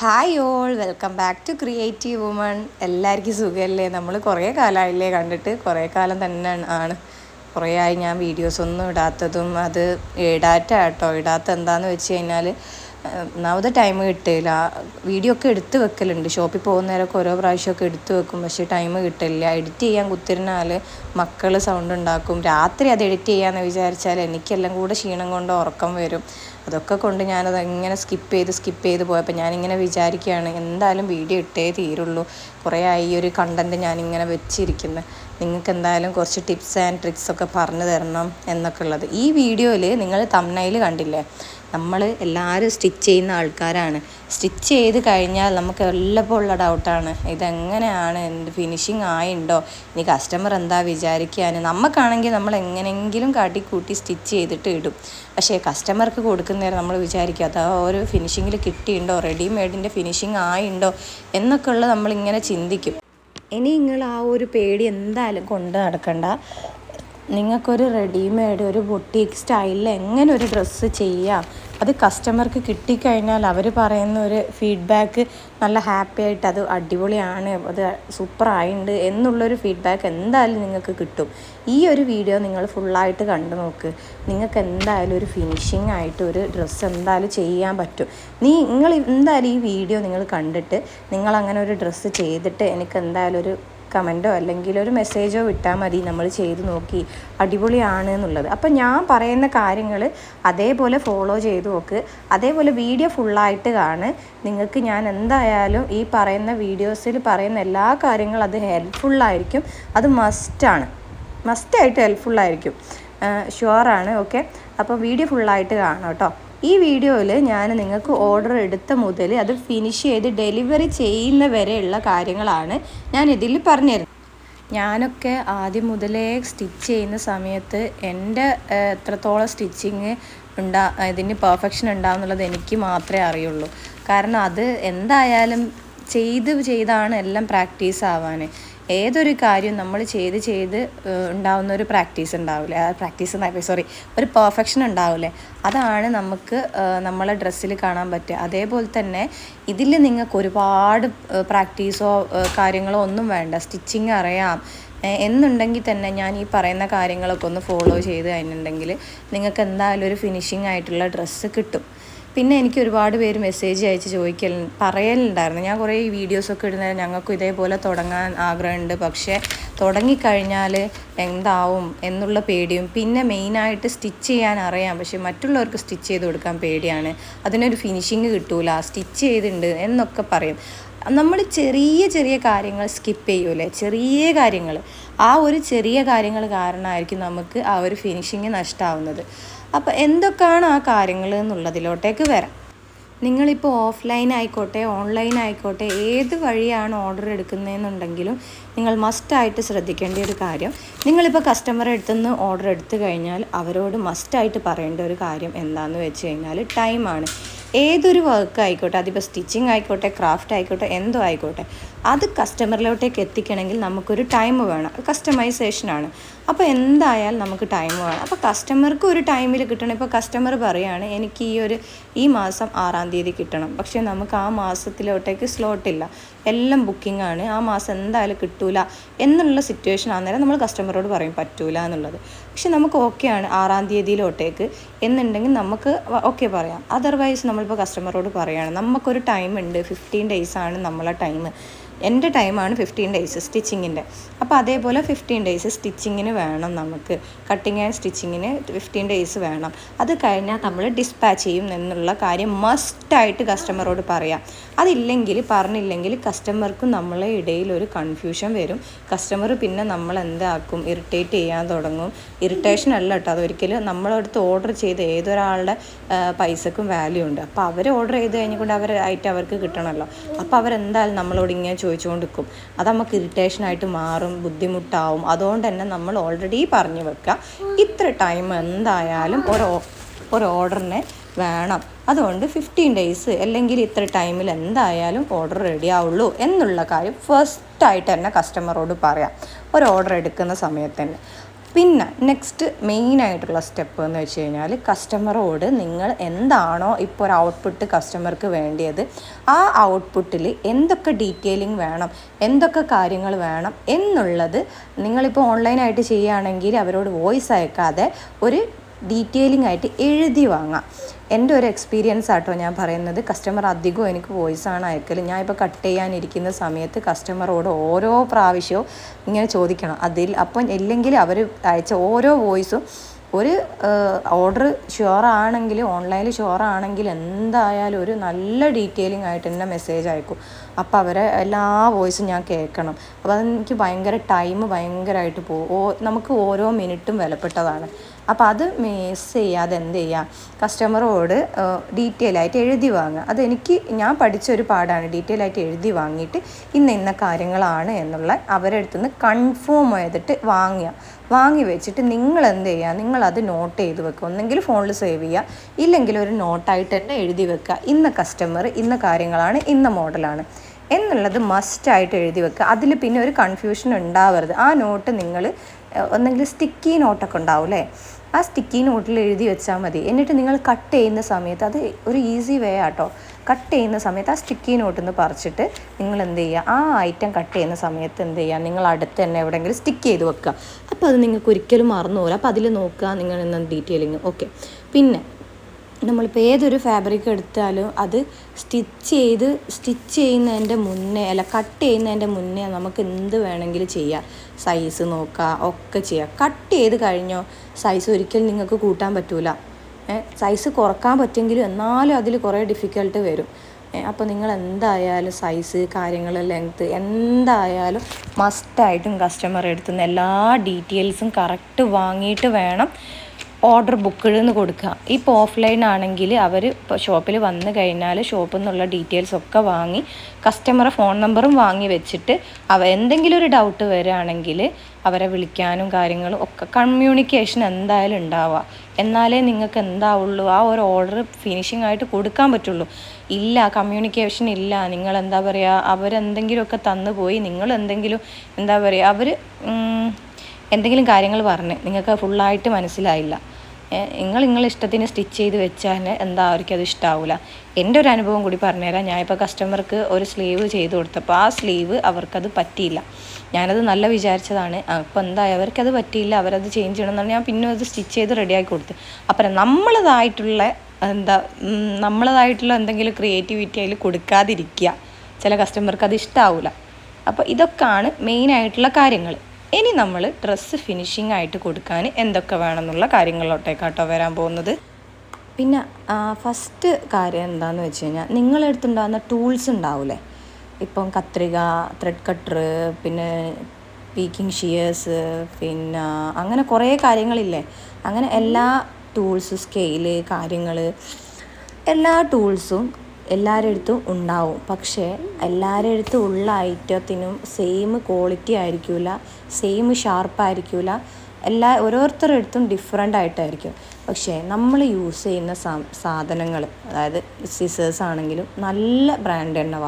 Hi all welcome back to creative woman എല്ലാവർക്കും സുഖമല്ലേ നമ്മൾ കുറേ കാലമായില്ലേ കണ്ടിട്ട്? കുറേ കാലം തന്നെ ആണ്. കുറേ ആയി ഞാൻ വീഡിയോസ് ഒന്നും ഇടാത്തതും അത് ഇടാറ്റ കേട്ടോ ഇടാത്ത എന്താണെന്ന് വെച്ച് കഴിഞ്ഞാൽ ഒന്നാമത് ടൈം കിട്ടില്ല വീഡിയോ ഒക്കെ എടുത്ത് വെക്കലുണ്ട്. ഷോപ്പിൽ പോകുന്നവരൊക്കെ ഓരോ പ്രാവശ്യമൊക്കെ എടുത്ത് വെക്കും. പക്ഷേ ടൈം കിട്ടില്ല എഡിറ്റ് ചെയ്യാൻ കുത്തിരുന്നാൽ മക്കൾ സൗണ്ട് ഉണ്ടാക്കും. രാത്രി അത് എഡിറ്റ് ചെയ്യാമെന്ന് വിചാരിച്ചാൽ എനിക്കെല്ലാം കൂടെ ക്ഷീണം കൊണ്ട് ഉറക്കം വരും. അതൊക്കെ കൊണ്ട് ഞാനത് ഇങ്ങനെ സ്കിപ്പ് ചെയ്ത് സ്കിപ്പ് ചെയ്ത് പോയപ്പോൾ ഞാനിങ്ങനെ വിചാരിക്കുകയാണ് എന്തായാലും വീഡിയോ ഇട്ടേ തീരുള്ളൂ. കുറേ ആയി ഒരു കണ്ടന്റ് ഞാനിങ്ങനെ വെച്ചിരിക്കുന്നത് നിങ്ങൾക്ക് എന്തായാലും കുറച്ച് ടിപ്സ് ആൻഡ് ട്രിക്സ് ഒക്കെ പറഞ്ഞു തരണം എന്നൊക്കെ ഉള്ളത്. ഈ വീഡിയോയിൽ നിങ്ങൾ തമ്മനയിൽ കണ്ടില്ലേ? നമ്മൾ എല്ലാവരും സ്റ്റിച്ച് ചെയ്യുന്ന ആൾക്കാരാണ്. സ്റ്റിച്ച് ചെയ്ത് കഴിഞ്ഞാൽ നമുക്ക് എല്ലപ്പോൾ ഉള്ള ഡൗട്ടാണ്. ഇതെങ്ങനെയാണ്? എന്ത് ഫിനിഷിങ് ആയിണ്ടോ? ഇനി കസ്റ്റമർ എന്താ വിചാരിക്കാൻ നമുക്കാണെങ്കിൽ നമ്മൾ എങ്ങനെയെങ്കിലും കാട്ടിക്കൂട്ടി സ്റ്റിച്ച് ചെയ്തിട്ട് ഇടും. പക്ഷേ കസ്റ്റമർക്ക് കൊടുക്കുന്നേരം നമ്മൾ വിചാരിക്കും അത് ആ ഒരു ഫിനിഷിങ്ങിൽ കിട്ടിയിട്ടുണ്ടോ റെഡിമെയ്ഡിന്റെ ഫിനിഷിങ് ആയിണ്ടോ? എന്നൊക്കെ ഉള്ളത് നമ്മളിങ്ങനെ ചിന്തിക്കും. ഇനി നിങ്ങൾ ആ ഒരു പേടി എന്തായാലും കൊണ്ട് നടക്കണ്ട. നിങ്ങൾക്കൊരു റെഡിമെയ്ഡ് ഒരു ബൊട്ടീക്ക് സ്റ്റൈലിൽ എങ്ങനെ ഒരു ഡ്രസ്സ് ചെയ്യാം? അത് കസ്റ്റമർക്ക് കിട്ടിക്കഴിഞ്ഞാൽ അവർ പറയുന്ന ഒരു ഫീഡ്ബാക്ക് നല്ല ഹാപ്പി ആയിട്ട് അത് അടിപൊളിയാണ് അത് സൂപ്പറായിട്ടുണ്ട് എന്നുള്ളൊരു ഫീഡ്ബാക്ക് എന്തായാലും നിങ്ങൾക്ക് കിട്ടും. ഈ ഒരു വീഡിയോ നിങ്ങൾ ഫുള്ളായിട്ട് കണ്ടു നോക്ക്. നിങ്ങൾക്ക് എന്തായാലും ഒരു ഫിനിഷിംഗ് ആയിട്ട് ഒരു ഡ്രസ്സ് എന്തായാലും ചെയ്യാൻ പറ്റും. നീ നിങ്ങൾ എന്തായാലും ഈ വീഡിയോ നിങ്ങൾ കണ്ടിട്ട് നിങ്ങൾ അങ്ങനെ ഒരു ഡ്രസ്സ് ചെയ്തിട്ട് എനിക്ക് എന്തായാലും ഒരു കമന്റോ അല്ലെങ്കിൽ ഒരു മെസ്സേജോ വിട്ടാൽ മതി നമ്മൾ ചെയ്ത് നോക്കി അടിപൊളിയാണ് എന്നുള്ളത് അപ്പം ഞാൻ പറയുന്ന കാര്യങ്ങൾ അതേപോലെ ഫോളോ ചെയ്ത് നോക്ക്. അതേപോലെ വീഡിയോ ഫുള്ളായിട്ട് കാണ്. നിങ്ങൾക്ക് ഞാൻ എന്തായാലും ഈ പറയുന്ന വീഡിയോസിൽ പറയുന്ന എല്ലാ കാര്യങ്ങളും അത് ഹെൽപ്ഫുള്ളായിരിക്കും. അത് മസ്റ്റാണ്. മസ്റ്റായിട്ട് ഹെൽപ്ഫുള്ളായിരിക്കും. ഷുവറാണ്. ഓക്കെ? അപ്പോൾ വീഡിയോ ഫുള്ളായിട്ട് കാണാം കേട്ടോ. ഈ വീഡിയോയിൽ ഞാൻ നിങ്ങൾക്ക് ഓർഡർ എടുത്ത മുതൽ അത് ഫിനിഷ് ചെയ്ത് ഡെലിവറി ചെയ്യുന്ന വരെയുള്ള കാര്യങ്ങളാണ് ഞാൻ ഇതിൽ പറഞ്ഞുതരുന്നത് ഞാനൊക്കെ ആദ്യം മുതലേ സ്റ്റിച്ച് ചെയ്യുന്ന സമയത്ത് എന്റെ എത്രത്തോളം സ്റ്റിച്ചിങ് ഉണ്ടാ ഇതിന് പെർഫെക്ഷൻ ഉണ്ടാവുന്നുള്ളത് എനിക്ക് മാത്രമേ അറിയുള്ളൂ. കാരണം അത് എന്തായാലും ചെയ്ത് ചെയ്താണ് എല്ലാം പ്രാക്ടീസ് ആവാൻ ഏതൊരു കാര്യം നമ്മൾ ചെയ്ത് ചെയ്ത് ഉണ്ടാവുന്ന ഒരു പ്രാക്ടീസ് ഉണ്ടാവില്ലേ? ആ പ്രാക്ടീസ് സോറി ഒരു പെർഫെക്ഷൻ ഉണ്ടാവില്ലേ? അതാണ് നമുക്ക് നമ്മളെ ഡ്രസ്സിൽ കാണാൻ പറ്റുക. അതേപോലെ തന്നെ ഇതിൽ നിങ്ങൾക്ക് ഒരുപാട് പ്രാക്ടീസോ കാര്യങ്ങളോ ഒന്നും വേണ്ട. സ്റ്റിച്ചിങ് അറിയാം. എന്നുണ്ടെങ്കിൽ തന്നെ ഞാൻ ഈ പറയുന്ന കാര്യങ്ങളൊക്കെ ഒന്ന് ഫോളോ ചെയ്ത് കഴിഞ്ഞിട്ടുണ്ടെങ്കിൽ നിങ്ങൾക്ക് എന്തായാലും ഒരു ഫിനിഷിംഗ് ആയിട്ടുള്ള ഡ്രസ്സ് കിട്ടും. പിന്നെ എനിക്ക് ഒരുപാട് പേര് മെസ്സേജ് അയച്ച് ചോദിക്കൽ പറയലുണ്ടായിരുന്നു. ഞാൻ കുറേ വീഡിയോസൊക്കെ ഇടുന്ന ഞങ്ങൾക്കും ഇതേപോലെ തുടങ്ങാൻ ആഗ്രഹമുണ്ട്. പക്ഷേ തുടങ്ങിക്കഴിഞ്ഞാൽ എന്താവും എന്നുള്ള പേടിയും പിന്നെ മെയിനായിട്ട് സ്റ്റിച്ച് ചെയ്യാൻ അറിയാം. പക്ഷേ മറ്റുള്ളവർക്ക് സ്റ്റിച്ച് ചെയ്ത് കൊടുക്കാൻ പേടിയാണ്. അതിനൊരു ഫിനിഷിങ് കിട്ടൂല. സ്റ്റിച്ച് ചെയ്തിട്ടുണ്ട് എന്നൊക്കെ പറയും. നമ്മൾ ചെറിയ ചെറിയ കാര്യങ്ങൾ സ്കിപ്പ് ചെയ്യൂലേ? ചെറിയ കാര്യങ്ങൾ. ആ ഒരു ചെറിയ കാര്യങ്ങൾ കാരണമായിരിക്കും നമുക്ക് ആ ഒരു ഫിനിഷിങ് നഷ്ടമാവുന്നത് അപ്പോൾ എന്തൊക്കെയാണ് ആ കാര്യങ്ങൾ എന്നുള്ളതിലോട്ടേക്ക് വരാം. നിങ്ങളിപ്പോൾ ഓഫ്ലൈൻ ആയിക്കോട്ടെ ഓൺലൈൻ ആയിക്കോട്ടെ ഏത് വഴിയാണ് ഓർഡർ എടുക്കുന്നതെന്നുണ്ടെങ്കിലും നിങ്ങൾ മസ്റ്റായിട്ട് ശ്രദ്ധിക്കേണ്ട ഒരു കാര്യം നിങ്ങളിപ്പോൾ കസ്റ്റമറെ അടുത്തുനിന്ന് ഓർഡർ എടുത്തു കഴിഞ്ഞാൽ അവരോട് മസ്റ്റായിട്ട് പറയേണ്ട ഒരു കാര്യം എന്താണെന്ന് വെച്ച് കഴിഞ്ഞാൽ ടൈമാണ് ഏതൊരു വർക്ക് ആയിക്കോട്ടെ അതിപ്പോൾ സ്റ്റിച്ചിങ് ആയിക്കോട്ടെ ക്രാഫ്റ്റ് ആയിക്കോട്ടെ എന്തോ ആയിക്കോട്ടെ അത് കസ്റ്റമറിലോട്ടേക്ക് എത്തിക്കണമെങ്കിൽ നമുക്കൊരു ടൈം വേണം. കസ്റ്റമൈസേഷനാണ് അപ്പോൾ എന്തായാലും നമുക്ക് ടൈം വേണം. അപ്പോൾ കസ്റ്റമർക്ക് ഒരു ടൈമിൽ കിട്ടണം. ഇപ്പോൾ കസ്റ്റമർ പറയുകയാണ് എനിക്ക് ഈ ഒരു ഈ മാസം ആറാം തീയതി കിട്ടണം. പക്ഷേ നമുക്ക് ആ മാസത്തിലോട്ടേക്ക് സ്ലോട്ടില്ല എല്ലാം ബുക്കിംഗ് ആണ്. ആ മാസം എന്തായാലും കിട്ടൂല എന്നുള്ള സിറ്റുവേഷൻ ആകുന്നേരം നമ്മൾ കസ്റ്റമറോട് പറയും പറ്റൂല എന്നുള്ളത്. പക്ഷെ നമുക്ക് ഓക്കെയാണ് ആറാം തീയതിയിലോട്ടേക്ക് എന്നുണ്ടെങ്കിൽ നമുക്ക് ഓക്കെ പറയാം. അതർവൈസ് നമ്മളിപ്പോൾ കസ്റ്റമറോട് പറയുകയാണ് നമുക്കൊരു ടൈം ഉണ്ട്. ഫിഫ്റ്റീൻ ഡേയ്സ് ആണ് നമ്മളെ ടൈം എന്റെ ടൈമാണ് ഫിഫ്റ്റീൻ ഡേയ്സ് സ്റ്റിച്ചിങ്ങിന്റെ. അപ്പോൾ അതേപോലെ ഫിഫ്റ്റീൻ ഡേയ്സ് സ്റ്റിച്ചിങ്ങിന് വേണം നമുക്ക്. കട്ടിങ് ആൻഡ് സ്റ്റിച്ചിങ്ങിന് ഫിഫ്റ്റീൻ ഡേയ്സ് വേണം. അത് കഴിഞ്ഞാൽ നമ്മൾ ഡിസ്പാച്ച് ചെയ്യും എന്നുള്ള കാര്യം മസ്റ്റായിട്ട് കസ്റ്റമറോട് പറയാം. അതില്ലെങ്കിൽ പറഞ്ഞില്ലെങ്കിൽ കസ്റ്റമർക്കും നമ്മളെ ഇടയിൽ ഒരു കൺഫ്യൂഷൻ വരും. കസ്റ്റമർ പിന്നെ നമ്മൾ എന്താക്കും? ഇറിറ്റേറ്റ് ചെയ്യാൻ തുടങ്ങും. ഇറിറ്റേഷൻ അല്ല കേട്ടോ. അതൊരിക്കലും നമ്മളടുത്ത് ഓർഡർ ചെയ്ത് ഏതൊരാളുടെ പൈസക്കും വാല്യൂ ഉണ്ട്. അപ്പോൾ അവർ ഓർഡർ ചെയ്ത് കഴിഞ്ഞുകൊണ്ട് അവരായിട്ട് അവർക്ക് കിട്ടണമല്ലോ. അപ്പോൾ അവരെന്തായാലും നമ്മളോട് ഇങ്ങനെ ചോദിച്ചുകൊണ്ടിരിക്കും. അത് നമുക്ക് ഇറിറ്റേഷനായിട്ട് മാറും ബുദ്ധിമുട്ടാവും. അതുകൊണ്ട് തന്നെ നമ്മൾ ഓൾറെഡി പറഞ്ഞു വെക്കുക. ഇത്ര ടൈം എന്തായാലും ഒരു ഒരു ഓർഡറിനെ വേണം. അതുകൊണ്ട് ഫിഫ്റ്റീൻ ഡേയ്സ് അല്ലെങ്കിൽ ഇത്ര ടൈമിൽ എന്തായാലും ഓർഡർ റെഡി ആവുള്ളൂ എന്നുള്ള കാര്യം ഫസ്റ്റായിട്ട് തന്നെ കസ്റ്റമറോട് പറയാം. ഒരു ഓർഡർ എടുക്കുന്ന സമയത്ത് തന്നെ. പിന്നെ നെക്സ്റ്റ് മെയിൻ ആയിട്ടുള്ള സ്റ്റെപ്പ് എന്ന് വെച്ച് കഴിഞ്ഞാൽ കസ്റ്റമറോട് നിങ്ങൾ എന്താണോ ഇപ്പോൾ ഒരു ഔട്ട്പുട്ട് കസ്റ്റമർക്ക് വേണ്ടിയത് ആ ഔട്ട്പുട്ടിൽ എന്തൊക്കെ ഡീറ്റെയിലിംഗ് വേണം എന്തൊക്കെ കാര്യങ്ങൾ വേണം എന്നുള്ളത് നിങ്ങളിപ്പോൾ ഓൺലൈനായിട്ട് ചെയ്യുകയാണെങ്കിൽ അവരോട് വോയിസ് അയക്കാതെ ഒരു ഡീറ്റെയിലിംഗ് ആയിട്ട് എഴുതി വാങ്ങാം. എന്റെ ഒരു എക്സ്പീരിയൻസ് ആട്ടോ ഞാൻ പറയുന്നത്. കസ്റ്റമർ അധികവും എനിക്ക് വോയിസ് ആണ് അയക്കൽ ഞാൻ ഇപ്പോൾ കട്ട് ചെയ്യാനിരിക്കുന്ന സമയത്ത് കസ്റ്റമറോട് ഓരോ പ്രാവശ്യവും ഇങ്ങനെ ചോദിക്കണം. അതിൽ അപ്പം ഇല്ലെങ്കിൽ അവർ അയച്ച ഓരോ വോയിസും ഒരു ഓർഡർ ഷുവറാണെങ്കിൽ ഓൺലൈനിൽ ഷുവറാണെങ്കിൽ എന്തായാലും ഒരു നല്ല ഡീറ്റെയിലിംഗ് ആയിട്ട് തന്നെ മെസ്സേജ് അയക്കും. അപ്പോൾ അവരെ എല്ലാ വോയിസും ഞാൻ കേൾക്കണം. അപ്പോൾ അതെനിക്ക് ഭയങ്കര ടൈം ഭയങ്കരമായിട്ട് പോകും ഓ നമുക്ക് ഓരോ മിനിറ്റും വിലപ്പെട്ടതാണ്. അപ്പോൾ അത് മിസ് ചെയ്യാതെ എന്ത് ചെയ്യുക കസ്റ്റമറോട് ഡീറ്റെയിൽ ആയിട്ട് എഴുതി വാങ്ങുക. അതെനിക്ക് ഞാൻ പഠിച്ച ഒരു പാടാണ്. ഡീറ്റെയിൽ ആയിട്ട് എഴുതി വാങ്ങിയിട്ട് ഇന്ന ഇന്ന കാര്യങ്ങളാണ് എന്നുള്ള അവരെടുത്തുനിന്ന് കൺഫേം ചെയ്തിട്ട് വാങ്ങുക. വാങ്ങി വെച്ചിട്ട് നിങ്ങൾ എന്ത് ചെയ്യുക? നിങ്ങളത് നോട്ട് ചെയ്ത് വെക്കുക. ഒന്നെങ്കിൽ ഫോണിൽ സേവ് ചെയ്യുക. ഇല്ലെങ്കിൽ ഒരു നോട്ടായിട്ട് തന്നെ എഴുതി വെക്കുക. ഇന്ന കസ്റ്റമർ ഇന്ന കാര്യങ്ങളാണ് ഇന്ന മോഡലാണ് എന്നുള്ളത് മസ്റ്റായിട്ട് എഴുതി വെക്കുക. അതിൽ പിന്നെ ഒരു കൺഫ്യൂഷൻ ഉണ്ടാവരുത്. ആ നോട്ട് നിങ്ങൾ ഒന്നെങ്കിൽ സ്റ്റിക്കി നോട്ടൊക്കെ ഉണ്ടാവും ആ സ്റ്റിക്കി നോട്ടിൽ എഴുതി വെച്ചാൽ മതി. എന്നിട്ട് നിങ്ങൾ കട്ട് ചെയ്യുന്ന സമയത്ത് അത് ഒരു ഈസി വേ ആട്ടോ. കട്ട് ചെയ്യുന്ന സമയത്ത് ആ സ്റ്റിക്കി നോട്ടിൽ നിന്ന് പറിച്ചിട്ട് നിങ്ങൾ എന്ത് ചെയ്യുക? ആ ഐറ്റം കട്ട് ചെയ്യുന്ന സമയത്ത് എന്ത് ചെയ്യുക? നിങ്ങൾ അടുത്ത് തന്നെ എവിടെയെങ്കിലും സ്റ്റിക്ക് ചെയ്ത് വെക്കുക. അപ്പോൾ അത് നിങ്ങൾക്ക് ഒരിക്കലും മറന്നു പോകില്ല. അപ്പോൾ അതിൽ നോക്കുക നിങ്ങൾ എന്ന ഡീറ്റെയിലിങ് ഓക്കെ പിന്നെ നമ്മളിപ്പോൾ ഏതൊരു ഫാബ്രിക് എടുത്താലും അത് സ്റ്റിച്ച് ചെയ്ത് സ്റ്റിച്ച് ചെയ്യുന്നതിന്റെ മുന്നേ അല്ല കട്ട് ചെയ്യുന്നതിന്റെ മുന്നേ നമുക്ക് എന്ത് വേണമെങ്കിലും ചെയ്യാം. സൈസ് നോക്കുക ഒക്കെ ചെയ്യാം. കട്ട് ചെയ്ത് കഴിഞ്ഞോ സൈസ് ഒരിക്കലും നിങ്ങൾക്ക് കൂട്ടാൻ പറ്റൂല. സൈസ് കുറയ്ക്കാൻ പറ്റുമെങ്കിലും എന്നാലും അതിൽ കുറേ ഡിഫിക്കൽട്ട് വരും. അപ്പോൾ നിങ്ങൾ എന്തായാലും സൈസ് കാര്യങ്ങൾ ലെങ്ത്ത് എന്തായാലും മസ്റ്റായിട്ടും കസ്റ്റമർ എടുത്തുനിന്ന് എല്ലാ ഡീറ്റെയിൽസും കറക്റ്റ് വാങ്ങിയിട്ട് വേണം. ഓർഡർ ബുക്കിൽ കൊടുക്കുക. ഇപ്പോൾ ഓഫ്ലൈൻ ആണെങ്കിൽ അവർ ഇപ്പോൾ ഷോപ്പിൽ വന്നു കഴിഞ്ഞാൽ ഷോപ്പിൽ നിന്നുള്ള ഡീറ്റെയിൽസ് ഒക്കെ വാങ്ങി കസ്റ്റമറെ ഫോൺ നമ്പറും വാങ്ങി വെച്ചിട്ട് അവ എന്തെങ്കിലും ഒരു ഡൗട്ട് വരികയാണെങ്കിൽ അവരെ വിളിക്കാനും കാര്യങ്ങളും ഒക്കെ കമ്മ്യൂണിക്കേഷൻ എന്തായാലും ഉണ്ടാവുക. എന്നാലേ നിങ്ങൾക്ക് എന്താവുള്ളൂ. ആ ഒരു ഓർഡർ ഫിനിഷിംഗ് ആയിട്ട് കൊടുക്കാൻ പറ്റുള്ളൂ. ഇല്ല കമ്മ്യൂണിക്കേഷൻ ഇല്ല. നിങ്ങൾ എന്താ പറയുക അവരെന്തെങ്കിലുമൊക്കെ തന്നു പോയി നിങ്ങൾ എന്തെങ്കിലും എന്താ പറയുക അവർ എന്തെങ്കിലും കാര്യങ്ങൾ പറഞ്ഞ് നിങ്ങൾക്ക് ഫുള്ളായിട്ട് മനസ്സിലായില്ല. നിങ്ങൾ നിങ്ങളെ ഇഷ്ടത്തിന് സ്റ്റിച്ച് ചെയ്ത് വെച്ചാൽ എന്താ അവർക്ക് അത് ഇഷ്ടാവില്ല എന്റെ ഒരു അനുഭവം കൂടി പറഞ്ഞുതരാം. ഞാൻ ഇപ്പോൾ കസ്റ്റമർക്ക് ഒരു സ്ലീവ് ചെയ്ത് കൊടുത്തപ്പോൾ ആ സ്ലീവ് അവർക്കത് പറ്റിയില്ല. ഞാനത് നല്ല വിചാരിച്ചതാണ്. അപ്പോൾ എന്തായി? അവർക്കത് പറ്റിയില്ല. അവരത് ചേഞ്ച് ചെയ്യണമെന്നാണ് ഞാൻ പിന്നെ അത് സ്റ്റിച്ച് ചെയ്ത് റെഡിയാക്കി കൊടുത്തു. അപ്പം നമ്മളതായിട്ടുള്ള എന്താ നമ്മളതായിട്ടുള്ള എന്തെങ്കിലും ക്രിയേറ്റിവിറ്റി അതിൽ കൊടുക്കാതിരിക്കുക. ചില കസ്റ്റമർക്ക് അത് ഇഷ്ടാവില്ല അപ്പോൾ ഇതൊക്കെയാണ് മെയിനായിട്ടുള്ള കാര്യങ്ങൾ. ഇനി നമ്മൾ ഡ്രസ്സ് ഫിനിഷിംഗ് ആയിട്ട് കൊടുക്കാൻ എന്തൊക്കെ വേണമെന്നുള്ള കാര്യങ്ങളിലോട്ടേക്കാട്ടോ വരാൻ പോകുന്നത്. പിന്നെ ഫസ്റ്റ് കാര്യം എന്താണെന്ന് വെച്ച് കഴിഞ്ഞാൽ നിങ്ങളെടുത്തുണ്ടാകുന്ന ടൂൾസ് ഉണ്ടാവില്ലേ ഇപ്പം കത്രിക ത്രെഡ് കട്ടർ പിന്നെ പീക്കിംഗ് ഷിയേഴ്സ് പിന്നെ അങ്ങനെ കുറേ കാര്യങ്ങളില്ലേ? അങ്ങനെ എല്ലാ ടൂൾസ് സ്കെയിൽ കാര്യങ്ങൾ എല്ലാ ടൂൾസും എല്ലാവരുടെ അടുത്തും ഉണ്ടാവും. പക്ഷേ എല്ലാവരുടെ അടുത്തും ഉള്ള ഐറ്റത്തിനും സെയിം ക്വാളിറ്റി ആയിരിക്കില്ല സെയിം ഷാർപ്പ് ആയിരിക്കില്ല എല്ലാ ഓരോരുത്തരുടെ അടുത്തും ഡിഫറെന്റ് ആയിട്ടായിരിക്കും. പക്ഷേ നമ്മൾ യൂസ് ചെയ്യുന്ന സാധനങ്ങൾ അതായത് സിസേഴ്സ് ആണെങ്കിലും നല്ല ബ്രാൻഡ് തന്നെ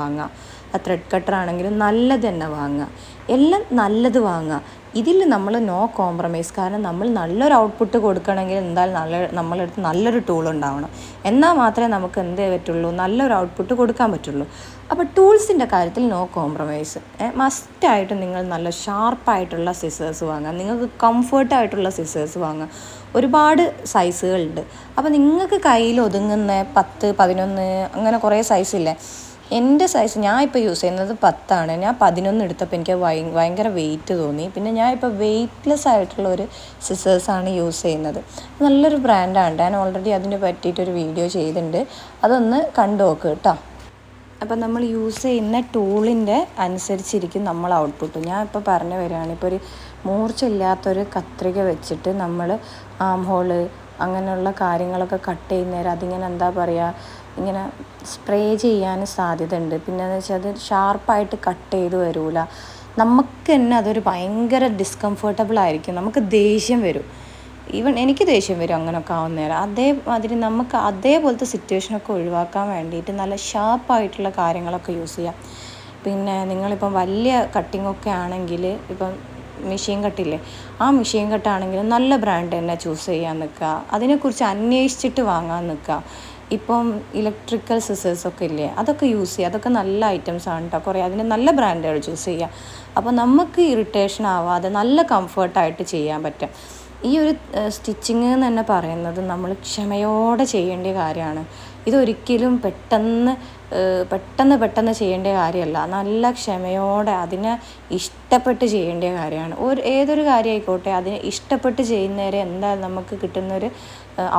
വാങ്ങുക ത്രെഡ് കട്ടർ ആണെങ്കിലും നല്ലത് തന്നെ വാങ്ങുക. എല്ലാം നല്ലത് വാങ്ങുക. ഇതിൽ നമ്മൾ നോ കോംപ്രമൈസ് കാരണം നമ്മൾ നല്ലൊരു ഔട്ട്പുട്ട് കൊടുക്കണമെങ്കിൽ എന്തായാലും നല്ല നമ്മളെടുത്ത് നല്ലൊരു ടൂൾ ഉണ്ടാവണം. എന്നാൽ മാത്രമേ നമുക്ക് എന്തേ പറ്റുള്ളൂ? നല്ലൊരു ഔട്ട്പുട്ട് കൊടുക്കാൻ പറ്റുള്ളൂ. അപ്പോൾ ടൂൾസിന്റെ കാര്യത്തിൽ നോ കോംപ്രമൈസ് മസ്റ്റായിട്ട് നിങ്ങൾ നല്ല ഷാർപ്പായിട്ടുള്ള സിസേഴ്സ് വാങ്ങുക. നിങ്ങൾക്ക് കംഫർട്ടായിട്ടുള്ള സിസേഴ്സ് വാങ്ങുക. ഒരുപാട് സൈസുകളുണ്ട് അപ്പോൾ നിങ്ങൾക്ക് കയ്യിൽ ഒതുങ്ങുന്ന പത്ത് പതിനൊന്ന് അങ്ങനെ കുറേ സൈസില്ലേ എന്റെ സൈസ് ഞാൻ ഇപ്പോൾ യൂസ് ചെയ്യുന്നത് പത്താണ്. ഞാൻ പതിനൊന്ന് എടുത്തപ്പോൾ എനിക്ക് ഭയങ്കര വെയിറ്റ് തോന്നി. പിന്നെ ഞാൻ ഇപ്പോൾ വെയ്റ്റ്ലെസ് ആയിട്ടുള്ള ഒരു സിസേഴ്സാണ് യൂസ് ചെയ്യുന്നത്. നല്ലൊരു ബ്രാൻഡാണ് ഞാൻ ഓൾറെഡി അതിന് പറ്റിയിട്ടൊരു വീഡിയോ ചെയ്തിട്ടുണ്ട്. അതൊന്ന് കണ്ടു നോക്ക് കേട്ടോ അപ്പം നമ്മൾ യൂസ് ചെയ്യുന്ന ടൂളിന്റെ അനുസരിച്ചിരിക്കും നമ്മൾ ഔട്ട്പുട്ട് ഞാൻ ഇപ്പോൾ പറഞ്ഞു വരികയാണ്. ഇപ്പോൾ ഒരു മൂർച്ചയില്ലാത്തൊരു കത്രിക വെച്ചിട്ട് നമ്മൾ ആം ഹോൾ അങ്ങനെയുള്ള കാര്യങ്ങളൊക്കെ കട്ട് ചെയ്യുന്നേരം അതിങ്ങനെ എന്താ പറയുക ഇങ്ങനെ സ്പ്രേ ചെയ്യാൻ സാധ്യത ഉണ്ട് പിന്നെ എന്ന് വെച്ചാൽ അത് ഷാർപ്പായിട്ട് കട്ട് ചെയ്ത് വരില്ല നമുക്ക് തന്നെ അതൊരു ഭയങ്കര ഡിസ്കംഫർട്ടബിൾ ആയിരിക്കും. നമുക്ക് ദേഷ്യം വരും. ഈവൻ എനിക്ക് ദേഷ്യം വരും അങ്ങനെയൊക്കെ ആവുന്ന നേരം അതേമാതിരി നമുക്ക് അതേപോലത്തെ സിറ്റുവേഷനൊക്കെ ഒഴിവാക്കാൻ വേണ്ടിയിട്ട് നല്ല ഷാർപ്പായിട്ടുള്ള കാര്യങ്ങളൊക്കെ യൂസ് ചെയ്യാം. പിന്നെ നിങ്ങളിപ്പം വലിയ കട്ടിങ്ങൊക്കെ ആണെങ്കിൽ ഇപ്പം മെഷീൻ കട്ടില്ലേ ആ മെഷീൻ കട്ടാണെങ്കിലും നല്ല ബ്രാൻഡ് തന്നെ ചൂസ് ചെയ്യാൻ നിൽക്കുക. അതിനെക്കുറിച്ച് അന്വേഷിച്ചിട്ട് വാങ്ങാൻ നിൽക്കുക. ഇപ്പം ഇലക്ട്രിക്കൽ സിസേഴ്സ് ഒക്കെ ഇല്ലേ അതൊക്കെ യൂസ് ചെയ്യുക അതൊക്കെ നല്ല ഐറ്റംസ് ആണ് കേട്ടോ കുറേ അതിന് നല്ല ബ്രാൻഡുകൾ ചൂസ് ചെയ്യുക അപ്പോൾ നമുക്ക് ഇറിറ്റേഷൻ ആവാതെ നല്ല കംഫർട്ടായിട്ട് ചെയ്യാൻ പറ്റും. ഈ ഒരു സ്റ്റിച്ചിങ് എന്ന് തന്നെ പറയുന്നത് നമ്മൾ ക്ഷമയോടെ ചെയ്യേണ്ട കാര്യമാണ്. ഇതൊരിക്കലും പെട്ടെന്ന് പെട്ടെന്ന് പെട്ടെന്ന് ചെയ്യേണ്ട കാര്യമല്ല. നല്ല ക്ഷമയോടെ അതിനെ ഇഷ്ടപ്പെട്ട് ചെയ്യേണ്ട കാര്യമാണ്. ഒരു ഏതൊരു കാര്യം ആയിക്കോട്ടെ അതിനെ ഇഷ്ടപ്പെട്ട് ചെയ്യുന്നവരെ എന്തായാലും നമുക്ക് കിട്ടുന്നൊരു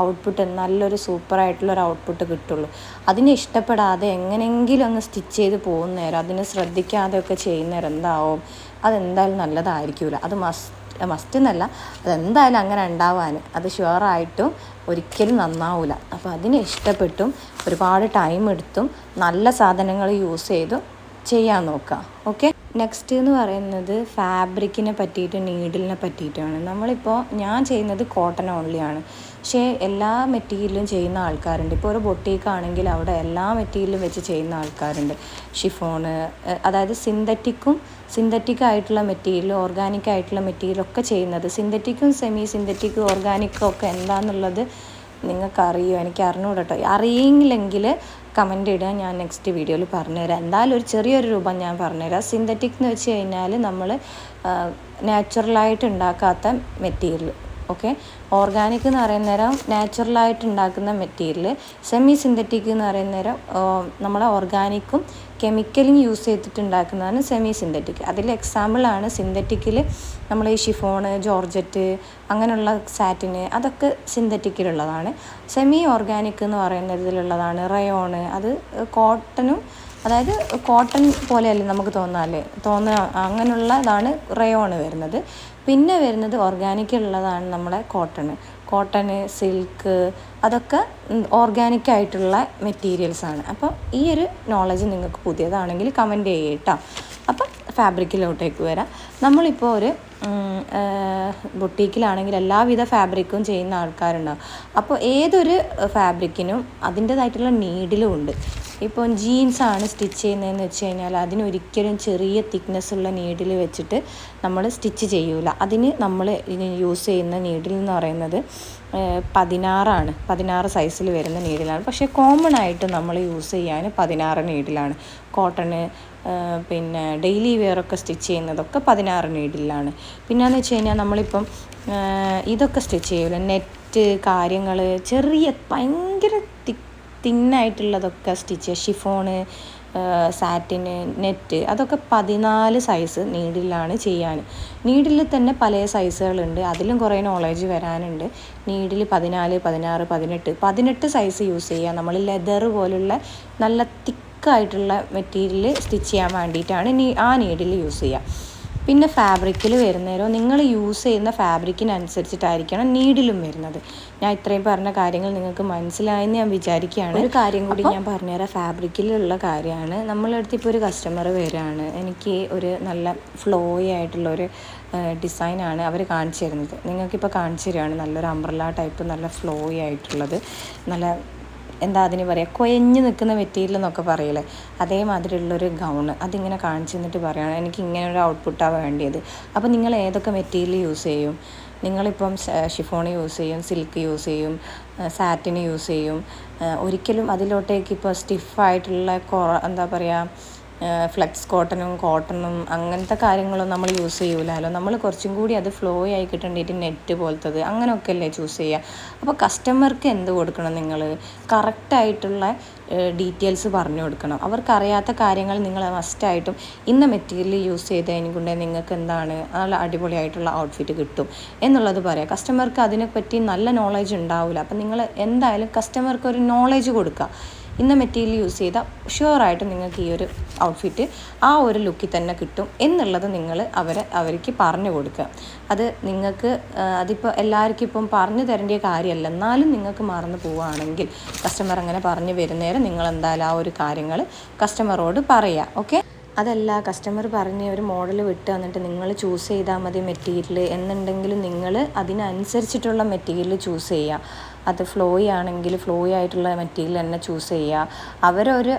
ഔട്ട്പുട്ട് നല്ലൊരു സൂപ്പറായിട്ടുള്ള ഒരു ഔട്ട്പുട്ട് കിട്ടുള്ളൂ. അതിനെ ഇഷ്ടപ്പെടാതെ എങ്ങനെയെങ്കിലും അങ്ങ് സ്റ്റിച്ച് ചെയ്ത് പോകുന്ന നേരം അതിനെ ശ്രദ്ധിക്കാതെയൊക്കെ ചെയ്യുന്നേരം എന്താവും? അതെന്തായാലും നല്ലതായിരിക്കില്ല അത് മസ്റ്റ് മസ്റ്റ് എന്നല്ല അതെന്തായാലും അങ്ങനെ ഉണ്ടാവാൻ അത് ഷുവറായിട്ടും ഒരിക്കലും നന്നാവില്ല അപ്പോൾ അതിനെ ഇഷ്ടപ്പെട്ടും ഒരുപാട് ടൈം എടുത്തും നല്ല സാധനങ്ങൾ യൂസ് ചെയ്തും ചെയ്യാൻ നോക്കുക ഓക്കെ നെക്സ്റ്റ് എന്ന് പറയുന്നത് ഫാബ്രിക്കിനെ പറ്റിയിട്ട് നീഡിലിനെ പറ്റിയിട്ടാണ് നമ്മളിപ്പോൾ ഞാൻ ചെയ്യുന്നത് കോട്ടൺ ഓൺലിയാണ് പക്ഷേ എല്ലാ മെറ്റീരിയലും ചെയ്യുന്ന ആൾക്കാരുണ്ട്. ഇപ്പോൾ ഒരു ബൊട്ടീക്ക് ആണെങ്കിൽ അവിടെ എല്ലാ മെറ്റീരിയലും വെച്ച് ചെയ്യുന്ന ആൾക്കാരുണ്ട്. ഷിഫോണ് അതായത് സിന്തറ്റിക്കും സിന്തറ്റിക് ആയിട്ടുള്ള മെറ്റീരിയൽ ഓർഗാനിക് ആയിട്ടുള്ള മെറ്റീരിയൽ ഒക്കെ ചെയ്യുന്നത്. സിന്തറ്റിക്കും സെമി സിന്തറ്റിക്കും ഓർഗാനിക്കും ഒക്കെ എന്താണെന്നുള്ളത് നിങ്ങൾക്ക് അറിയോ എനിക്ക് അറിഞ്ഞുകൂടട്ടോ കേട്ടോ അറിയില്ലെങ്കിൽ കമന്റ് ഇടുക ഞാൻ നെക്സ്റ്റ് വീഡിയോയിൽ പറഞ്ഞുതരാം. എന്തായാലും ഒരു ചെറിയൊരു രൂപം ഞാൻ പറഞ്ഞുതരാം. സിന്തറ്റിക് എന്ന് വെച്ച് കഴിഞ്ഞാൽ നമ്മൾ നാച്ചുറലായിട്ട് ഉണ്ടാക്കാത്ത മെറ്റീരിയൽ. ഓക്കെ? ഓർഗാനിക് എന്ന് പറയുന്ന നേരം നാച്ചുറലായിട്ട് ഉണ്ടാക്കുന്ന മെറ്റീരിയൽ സെമി സിന്തറ്റിക് എന്ന് പറയുന്ന നേരം നമ്മളെ ഓർഗാനിക്കും കെമിക്കലും യൂസ് ചെയ്തിട്ട് ഉണ്ടാക്കുന്നതാണ് സെമി സിന്തറ്റിക് അതിൽ എക്സാമ്പിളാണ് സിന്തറ്റിക്കിൽ നമ്മൾ ഈ ഷിഫോണ് ജോർജറ്റ് അങ്ങനെയുള്ള സാറ്റിന് അതൊക്കെ സിന്തറ്റിക്കിലുള്ളതാണ് സെമി ഓർഗാനിക് എന്ന് പറയുന്നതിലുള്ളതാണ് റയോണ് അത് കോട്ടനും അതായത് കോട്ടൺ പോലെയല്ലേ നമുക്ക് തോന്നാൽ തോന്നുക അങ്ങനെയുള്ളതാണ് റയോണ് വരുന്നത്. പിന്നെ വരുന്നത് ഓർഗാനിക് ഉള്ളതാണ് നമ്മുടെ കോട്ടൺ കോട്ടൺ സിൽക്ക് അതൊക്കെ ഓർഗാനിക് ആയിട്ടുള്ള മെറ്റീരിയൽസ് ആണ്. അപ്പോൾ ഈ ഒരു നോളജ് നിങ്ങൾക്ക് പുതിയതാണെങ്കിൽ കമന്റ് ചെയ്യുക കേട്ടോ അപ്പം ഫാബ്രിക്കിലോട്ടേക്ക് വരാം. നമ്മളിപ്പോൾ ഒരു ബൊട്ടീക്കിലാണെങ്കിൽ എല്ലാവിധ ഫാബ്രിക്കും ചെയ്യുന്ന ആൾക്കാരുണ്ടാവും. അപ്പോൾ ഏതൊരു ഫാബ്രിക്കിനും അതിന്റേതായിട്ടുള്ള നീഡിലും ഉണ്ട്. ഇപ്പോൾ ജീൻസാണ് സ്റ്റിച്ച് ചെയ്യുന്നതെന്ന് വെച്ച് കഴിഞ്ഞാൽ അതിനൊരിക്കലും ചെറിയ തിക്നെസ് ഉള്ള നീഡിൽ വെച്ചിട്ട് നമ്മൾ സ്റ്റിച്ച് ചെയ്യൂല. അതിന് നമ്മൾ യൂസ് ചെയ്യുന്ന നീഡിൽ എന്ന് പറയുന്നത് പതിനാറാണ്. പതിനാറ് സൈസിൽ വരുന്ന നീഡിലാണ്. പക്ഷേ കോമൺ ആയിട്ട് നമ്മൾ യൂസ് ചെയ്യാൻ പതിനാറ് നീഡിലാണ്. കോട്ടണ് പിന്നെ ഡെയിലി വെയറൊക്കെ സ്റ്റിച്ച് ചെയ്യുന്നതൊക്കെ പതിനാറ് നീഡിലാണ്. പിന്നെയെന്ന് വെച്ച് കഴിഞ്ഞാൽ നമ്മളിപ്പം ഇതൊക്കെ സ്റ്റിച്ച് ചെയ്യൂല. നെറ്റ് കാര്യങ്ങൾ ചെറിയ ഭയങ്കര തിക്ക് തിന്നായിട്ടുള്ളതൊക്കെ സ്റ്റിച്ച് ഷിഫോണ് സാറ്റിന് നെറ്റ് അതൊക്കെ പതിനാല് സൈസ് നീഡിലാണ് ചെയ്യാൻ. നീഡിൽ തന്നെ പല സൈസുകളുണ്ട് അതിലും കുറേ നോളേജ് വരാനുണ്ട്. നീഡിൽ പതിനാല് പതിനാറ് പതിനെട്ട്. പതിനെട്ട് സൈസ് യൂസ് ചെയ്യുക. നമ്മൾ ലെതർ പോലുള്ള നല്ല തിക്കായിട്ടുള്ള മെറ്റീരിയൽ സ്റ്റിച്ച് ചെയ്യാൻ വേണ്ടിയിട്ടാണ് നീ ആ നീഡിൽ യൂസ് ചെയ്യുക. പിന്നെ ഫാബ്രിക്കിൽ വരുന്നേരോ നിങ്ങൾ യൂസ് ചെയ്യുന്ന ഫാബ്രിക്കിനനുസരിച്ചിട്ടായിരിക്കണം നീഡിലും വരുന്നത്. ഞാൻ ഇത്രയും പറഞ്ഞ കാര്യങ്ങൾ നിങ്ങൾക്ക് മനസ്സിലായെന്ന് ഞാൻ വിചാരിക്കുകയാണ്. ഒരു കാര്യം കൂടി ഞാൻ പറഞ്ഞുതരാം. ഫാബ്രിക്കിലുള്ള കാര്യമാണ്. നമ്മളടുത്ത് ഇപ്പോൾ ഒരു കസ്റ്റമർ വരികയാണ്. എനിക്ക് ഒരു നല്ല ഫ്ലോയി ആയിട്ടുള്ള ഒരു ഡിസൈനാണ് അവർ കാണിച്ചു തരുന്നത്. നിങ്ങൾക്കിപ്പോൾ കാണിച്ചു തരികയാണ്. നല്ലൊരു അംബ്രല ടൈപ്പ് നല്ല ഫ്ലോയി ആയിട്ടുള്ളത്. നല്ല എന്താ അതിന് പറയുക കൊയഞ്ഞ് നിൽക്കുന്ന മെറ്റീരിയൽ എന്നൊക്കെ പറയില്ലേ? അതേമാതിരിയുള്ളൊരു ഗൗണ് അതിങ്ങനെ കാണിച്ചു തന്നിട്ട് പറയുകയാണ് എനിക്ക് ഇങ്ങനെ ഒരു ഔട്ട്പുട്ടാണ് വേണ്ടിയത്. അപ്പോൾ നിങ്ങൾ ഏതൊക്കെ മെറ്റീരിയൽ യൂസ് ചെയ്യും? നിങ്ങളിപ്പം ഷിഫോൺ യൂസ് ചെയ്യും സിൽക്ക് യൂസ് ചെയ്യും സാറ്റിന് യൂസ് ചെയ്യും ഒരിക്കലും അതിലോട്ടേക്ക് ഇപ്പോൾ സ്റ്റിഫായിട്ടുള്ള എന്താ പറയുക ഫ്ലെക്സ് കോട്ടനും കോട്ടണും അങ്ങനത്തെ കാര്യങ്ങളും നമ്മൾ യൂസ് ചെയ്യൂലല്ലോ നമ്മൾ കുറച്ചും കൂടി അത് ഫ്ലോ ആയി കിട്ടേണ്ടിയിട്ട് നെറ്റ് പോലത്തത് അങ്ങനെയൊക്കെ അല്ലേ ചൂസ് ചെയ്യുക അപ്പോൾ കസ്റ്റമർക്ക് എന്ത് കൊടുക്കണം നിങ്ങൾ കറക്റ്റായിട്ടുള്ള ഡീറ്റെയിൽസ് പറഞ്ഞു കൊടുക്കണം. അവർക്കറിയാത്ത കാര്യങ്ങൾ നിങ്ങൾ മസ്റ്റായിട്ടും ഇന്ന മെറ്റീരിയൽ യൂസ് ചെയ്ത് കൊണ്ട് നിങ്ങൾക്ക് എന്താണ് നല്ല അടിപൊളിയായിട്ടുള്ള ഔട്ട്ഫിറ്റ് കിട്ടും എന്നുള്ളത് പറയാം. കസ്റ്റമർക്ക് അതിനെപ്പറ്റി നല്ല നോളേജ് ഉണ്ടാവില്ല അപ്പം നിങ്ങൾ എന്തായാലും കസ്റ്റമർക്ക് ഒരു നോളേജ് കൊടുക്കുക ഇന്ന മെറ്റീരിയൽ യൂസ് ചെയ്താൽ ഷുവറായിട്ട് നിങ്ങൾക്ക് ഈ ഒരു ഔട്ട്ഫിറ്റ് ആ ഒരു ലുക്കിൽ തന്നെ കിട്ടും എന്നുള്ളത് നിങ്ങൾ അവരെ അവർക്ക് പറഞ്ഞു കൊടുക്കുക. അത് നിങ്ങൾക്ക് അതിപ്പോൾ എല്ലാവർക്കും ഇപ്പം പറഞ്ഞു തരേണ്ട കാര്യമല്ല എന്നാലും നിങ്ങൾക്ക് മറന്നു പോവുകയാണെങ്കിൽ കസ്റ്റമർ അങ്ങനെ പറഞ്ഞു വരുന്നേരം നിങ്ങൾ എന്തായാലും ആ ഒരു കാര്യങ്ങൾ കസ്റ്റമറോട് പറയുക. ഓക്കെ അതല്ല കസ്റ്റമർ പറഞ്ഞ് ഒരു മോഡൽ വിട്ട് വന്നിട്ട് നിങ്ങൾ ചൂസ് ചെയ്താൽ മതി മെറ്റീരിയൽ എന്നുണ്ടെങ്കിൽ നിങ്ങൾ അതിനനുസരിച്ചിട്ടുള്ള മെറ്റീരിയൽ ചൂസ് ചെയ്യുക. അത് ഫ്ലോയി ആണെങ്കിൽ ഫ്ലോയി ആയിട്ടുള്ള മെറ്റീരിയൽ തന്നെ ചൂസ് ചെയ്യുക. അവരൊരു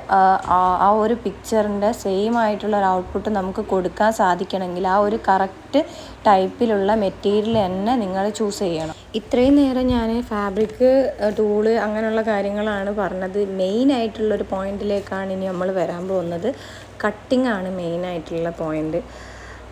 ആ ഒരു പിക്ചറിന്റെ സെയിം ആയിട്ടുള്ള ഒരു ഔട്ട്പുട്ട് നമുക്ക് കൊടുക്കാൻ സാധിക്കണമെങ്കിൽ ആ ഒരു കറക്റ്റ് ടൈപ്പിലുള്ള മെറ്റീരിയൽ തന്നെ നിങ്ങൾ ചൂസ് ചെയ്യണം. ഇത്രയും നേരം ഞാൻ ഫാബ്രിക് ടൂൾ അങ്ങനെയുള്ള കാര്യങ്ങളാണ് പറഞ്ഞത്. മെയിൻ ആയിട്ടുള്ളൊരു പോയിന്റിലേക്കാണ് ഇനി നമ്മൾ വരാൻ പോകുന്നത്. കട്ടിംഗ് ആണ് മെയിൻ ആയിട്ടുള്ള പോയിന്റ്